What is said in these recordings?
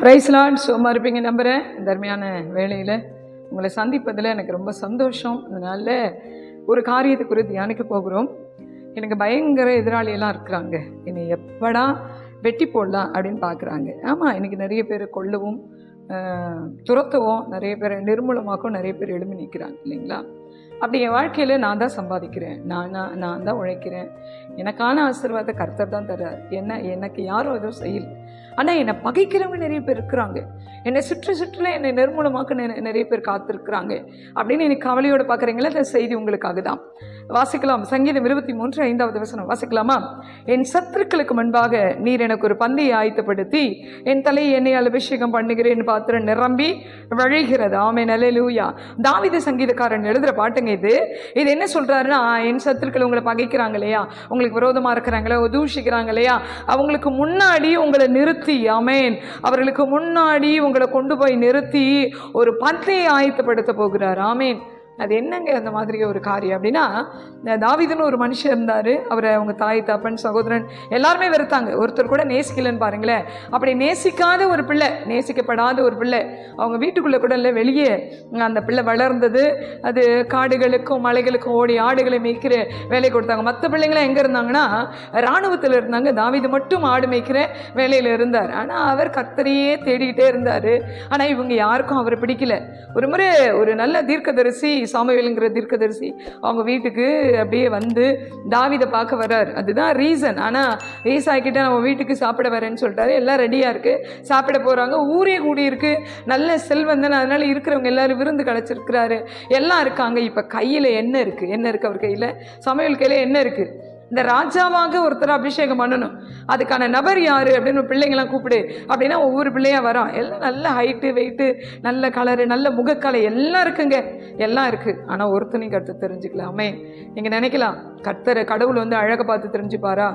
பிரைஸ்லாட் சும்மா இருப்பீங்க நம்புகிறேன் தர்மையான வேலையில் உங்களை சந்திப்பதில் எனக்கு ரொம்ப சந்தோஷம். அதனால் ஒரு காரியத்தை குறித்து தியானிக்க போகிறோம். எனக்கு பயங்கர எதிராளியெல்லாம் இருக்கிறாங்க. என்னை எப்படா வெட்டி போடலாம் அப்படின்னு பார்க்குறாங்க ஆமாம் இன்றைக்கி நிறைய பேர் கொல்லவும் துரத்தவும் நிறைய பேர் நிர்மூலமாக்கவும் நிறைய பேர் எழுப்பி நிற்கிறாங்க இல்லைங்களா? அப்படி என் வாழ்க்கையில் நான் தான் சம்பாதிக்கிறேன். நான் நான் நான் தான் உழைக்கிறேன். எனக்கான ஆசீர்வாதத்தை கர்த்தர் தான் தர்றார். என்ன எனக்கு யாரும் எதுவும் செய்யல. ஆனால் என்னை பகைக்கிறவங்க நிறைய பேர் இருக்கிறாங்க. என்னை சுற்றி சுற்றில என்னை நிர்மூலமாக்க நிறை- நிறைய பேர் காத்திருக்கிறாங்க. அப்படின்னு எனக்கு கவலையோடு பார்க்குறீங்களா? இந்த செய்தி உங்களுக்காக தான். வாசிக்கலாம். சங்கீதம் இருபத்தி மூன்று ஐந்தாவது வசனம். வாசிக்கலாமா? என் சத்துருக்களுக்கு முன்பாக நீர் எனக்கு ஒரு பந்தியை ஆயத்தப்படுத்தி என் தலையை எண்ணெயால் அபிஷேகம் பண்ணுகிறேன் பாத்திரம் நிரம்பி வழிகிறது. ஆமே லூயா தாவித சங்கீதக்காரன் எழுதுகிற பாட்டுங்க இது. இது என்ன சொல்கிறாருன்னா என் சத்துருக்கள் உங்களை பகைக்கிறாங்க இல்லையா? உங்களுக்கு விரோதமாக இருக்கிறாங்களே தூஷிக்கிறாங்க இல்லையா? அவங்களுக்கு முன்னாடி உங்களை நிறுத்தி அமேன் அவர்களுக்கு முன்னாடி உங்களை கொண்டு போய் நிறுத்தி ஒரு பந்தையை ஆயத்தப்படுத்த போகிறார் ஆமேன். அது என்னங்க அந்த மாதிரி ஒரு காரியம்? அப்படின்னா இந்த ஒரு மனுஷன் இருந்தார். அவரை அவங்க தாய் தப்பன் சகோதரன் எல்லாருமே வெறுத்தாங்க. ஒருத்தர் கூட நேசிக்கலன்னு பாருங்களேன். அப்படி நேசிக்காத ஒரு பிள்ளை நேசிக்கப்படாத ஒரு பிள்ளை அவங்க வீட்டுக்குள்ளே கூட இல்லை வெளியே அந்த பிள்ளை வளர்ந்தது. அது காடுகளுக்கும் மலைகளுக்கும் ஓடி ஆடுகளை மேய்க்கிற வேலை கொடுத்தாங்க. மற்ற பிள்ளைங்களாம் எங்கே இருந்தாங்கன்னா இராணுவத்தில் இருந்தாங்க. தாவிது மட்டும் ஆடு மேய்க்கிற வேலையில் இருந்தார். ஆனால் அவர் கத்தரையே தேடிக்கிட்டே இருந்தார். ஆனால் இவங்க யாருக்கும் அவரை பிடிக்கல. ஒரு முறை ஒரு நல்ல தீர்க்கதரிசி சாமுவேலுங்கிற தீர்க்கதரிசி அவங்க வீட்டுக்கு அப்படியே வந்து தாவிதை பார்க்க வர்றார். அதுதான் ரீசன் ஆனால் ஏசாய்கிட்ட நம்ம வீட்டுக்கு சாப்பிட வரேன்னு சொல்லிட்டாரு எல்லாம் ரெடியாக இருக்குது சாப்பிட போகிறாங்க ஊரே கூடி இருக்குது நல்ல செல்வந்தன். அதனால் இருக்கிறவங்க எல்லாரும் விருந்து கிடச்சிருக்கிறாரு. எல்லாம் இருக்காங்க. இப்போ கையில் என்ன இருக்குது என்ன இருக்குது அவர் கையில்? சமையல் கையில் என்ன இருக்குது இந்த ராஜாவாக ஒருத்தரை அபிஷேகம் பண்ணணும். அதுக்கான நபர் யார் அப்படின்னு பிள்ளைங்களாம் கூப்பிடு. அப்படின்னா ஒவ்வொரு பிள்ளையா வரான் எல்லாம் நல்ல ஹைட்டு வெயிட்டு நல்ல கலரு நல்ல முகக்கலை எல்லாம் இருக்குங்க. எல்லாம் இருக்குது ஆனால் ஒருத்தனையும் கருத்து தெரிஞ்சுக்கலாமே நீங்கள் நினைக்கலாம். கர்த்தரை கடவுள் வந்து அழகை பார்த்து தெரிஞ்சுப்பாரா?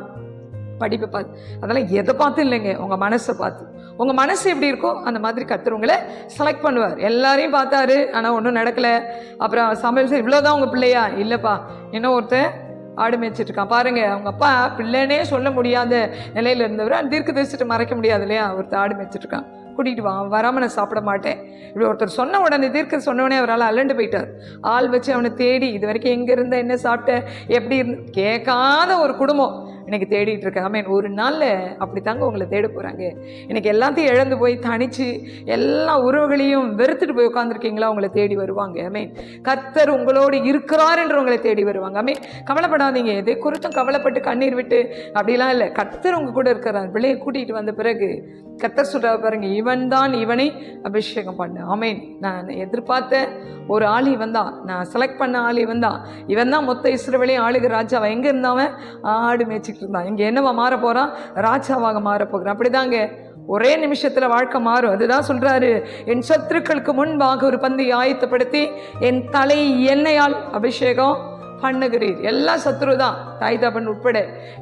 படிப்பை பார்த்து. அதெல்லாம் எதை பார்த்து இல்லைங்க. உங்கள் மனசை பார்த்து. உங்கள் மனசு எப்படி இருக்கோ அந்த மாதிரி கத்துறவங்களை செலக்ட் பண்ணுவார். எல்லாரையும் பார்த்தாரு. ஆனால் ஒன்றும் நடக்கலை. அப்புறம் சமையல் செய்ய இவ்வளோதான் உங்கள் பிள்ளையா? இல்லைப்பா. இன்னும் ஒருத்தன் ஆடு மேய்ச்சிட்ருக்கான் பாருங்கள் அவங்க அப்பா பிள்ளைனே சொல்ல முடியாத நிலையில் இருந்தவர். தீர்க்க தரிசிட்டு மறைக்க முடியாது இல்லையா? ஒருத்தர் ஆடு மேய்ச்சிட்ருக்கான் கூட்டிகிட்டு வா வராமல் நான் சாப்பிட மாட்டேன். இப்படி ஒருத்தர் சொன்ன உடனே தீர்க்க சொன்னவனே அவரால் அலண்டு போயிட்டார். ஆள் வச்சு அவனை தேடி இது வரைக்கும் எங்கே இருந்த? என்ன சாப்பிட்ட? எப்படி இருந்து? கேட்காத ஒரு குடும்பம். எனக்கு தேடிட்டு இருக்கேன் ஆமீன் ஒரு நாளில் அப்படி தாங்க உங்களை தேட போகிறாங்க எனக்கு எல்லாத்தையும் இழந்து போய் தனிச்சு எல்லா உறவுகளையும் வெறுத்துட்டு போய் உட்காந்துருக்கீங்களா உங்களை தேடி வருவாங்க. ஆமீன் கர்த்தர் உங்களோடு இருக்கிறார் என்று உங்களை தேடி வருவாங்க. ஆமீன் கவலைப்படாதீங்க. எதை குறித்தும் கவலைப்பட்டு கண்ணீர் விட்டு அப்படிலாம் இல்லை. கர்த்தர் உங்க கூட இருக்கிறார். பிள்ளையை கூட்டிகிட்டு வந்த பிறகு கர்த்தர் சொல்ற பாருங்க இவன் தான் இவனை அபிஷேகம் பண்ணு. ஆமீன் நான் எதிர்பார்த்த ஒரு ஆள் இவன் தான். நான் செலக்ட் பண்ண ஆள் இவன் தான். இவன் தான் மொத்த இஸ்ரவேலையும் ஆளுக ராஜாவா? எங்கே இருந்தவன்? ஆடு மேய்ச்சிட்டு இருந்தான். இங்கே என்னவா மாற போகிறான் ராஜாவாக மாற போகிறான். அப்படிதாங்க. ஒரே நிமிஷத்தில் வாழ்க்கை மாறும். அதுதான் சொல்கிறாரு என் சத்துருக்களுக்கு முன்பாக ஒரு பந்தி ஆயத்தப்படுத்தி என் தலை எண்ணெயால் அபிஷேகம் பண்ணுகிறீர். எல்லாம் சத்ரு தான் தாய் தாப்பன் உட்பட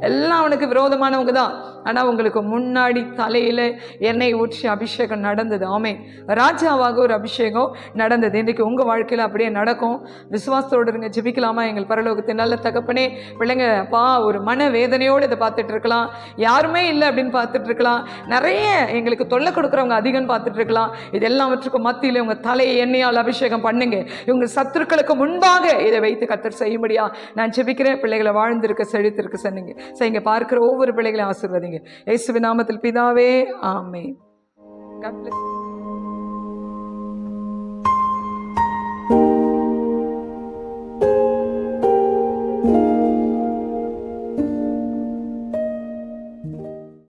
எல்லாம் அவனுக்கு விரோதமானவங்க தான். ஆனால் உங்களுக்கு முன்னாடி தலையில் எண்ணெய் ஊற்றி அபிஷேகம் நடந்தது. ஆமே ராஜாவாக ஒரு அபிஷேகம் நடந்தது. இன்றைக்கு உங்கள் வாழ்க்கையில் அப்படியே நடக்கும். விசுவாசத்தோடு இருங்க ஜெபிக்கலாமா? எங்கள் பரலோகத்தின் நல்ல தகப்பனே பிள்ளைங்க அப்பா ஒரு மன வேதனையோடு இதை பார்த்துட்டு இருக்கலாம். யாருமே இல்லை அப்படின்னு பார்த்துட்டு இருக்கலாம். நிறைய எங்களுக்கு தொல்லை கொடுக்குறவங்க அதிகம்னு பார்த்துட்டு இருக்கலாம். இது எல்லாவற்றுக்கும் மத்தியில் உங்கள் தலையை எண்ணெயால் அபிஷேகம் பண்ணுங்க. இவங்க சத்துருக்களுக்கு முன்பாக இதை வைத்து கத்தர் செய்யும்படியா நான் ஜெபிக்கிறேன். பிள்ளைகளை வாழ்ந்து வாழ்ந்திருக்க செழித்திருக்க சொன்னீங்க. ஸோ இங்கே பார்க்குற ஒவ்வொரு பிள்ளைகளையும் ஆசிர்வதிங்க. இயேசுவின் நாமத்தில் பிதாவே ஆமே God bless. you.